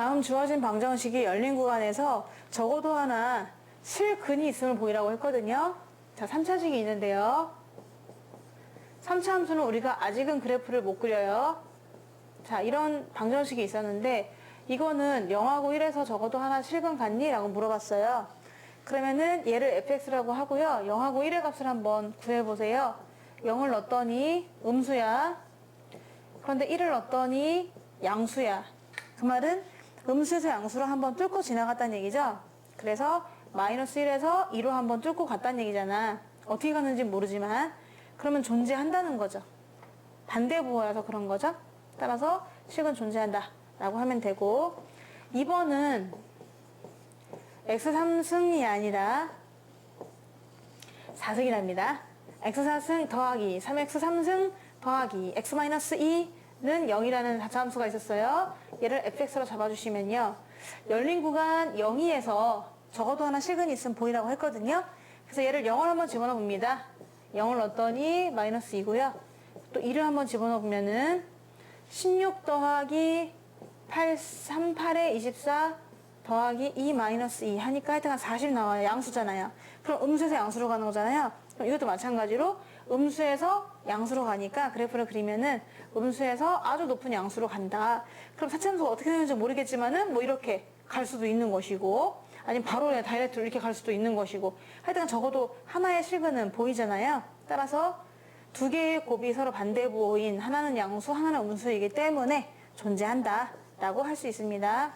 다음 주어진 방정식이 열린 구간에서 적어도 하나 실근이 있음을 보이라고 했거든요. 자, 3차식이 있는데요. 3차 함수는 우리가 아직은 그래프를 못 그려요. 자, 이런 방정식이 있었는데 이거는 0하고 1에서 적어도 하나 실근 같니? 라고 물어봤어요. 그러면은 얘를 fx라고 하고요. 0하고 1의 값을 한번 구해보세요. 0을 넣었더니 음수야. 그런데 1을 넣었더니 양수야. 그 말은 음수에서 양수로 한번 뚫고 지나갔다는 얘기죠. 그래서 마이너스 1에서 2로 한번 뚫고 갔다는 얘기잖아. 어떻게 갔는지 모르지만 그러면 존재한다는 거죠. 반대 부호여서 그런 거죠. 따라서 식은 존재한다 라고 하면 되고 2번은 x3승이 아니라 4승이랍니다. x4승 더하기 3x3승 더하기 x-2 는 0이라는 자차함수가 있었어요. 얘를 fx로 잡아주시면요. 열린 구간 0이에서 적어도 하나 실근이 있으면 보이라고 했거든요. 그래서 얘를 0을 한번 집어넣어 봅니다. 0을 넣었더니 마이너스 2고요. 또 2를 한번 집어넣어 보면은 16 더하기 8, 3, 8에 24 더하기 2 마이너스 2 하니까 하여튼 40 나와요. 양수잖아요. 그럼 음수에서 양수로 가는 거잖아요. 그럼 이것도 마찬가지로 음수에서 양수로 가니까 그래프를 그리면은 음수에서 아주 높은 양수로 간다. 그럼 사차함수가 어떻게 되는지 모르겠지만은 뭐 이렇게 갈 수도 있는 것이고 아니면 바로 그냥 다이렉트로 이렇게 갈 수도 있는 것이고 하여튼 적어도 하나의 실근은 보이잖아요. 따라서 두 개의 곱이 서로 반대 부호인 하나는 양수, 하나는 음수이기 때문에 존재한다 라고 할 수 있습니다.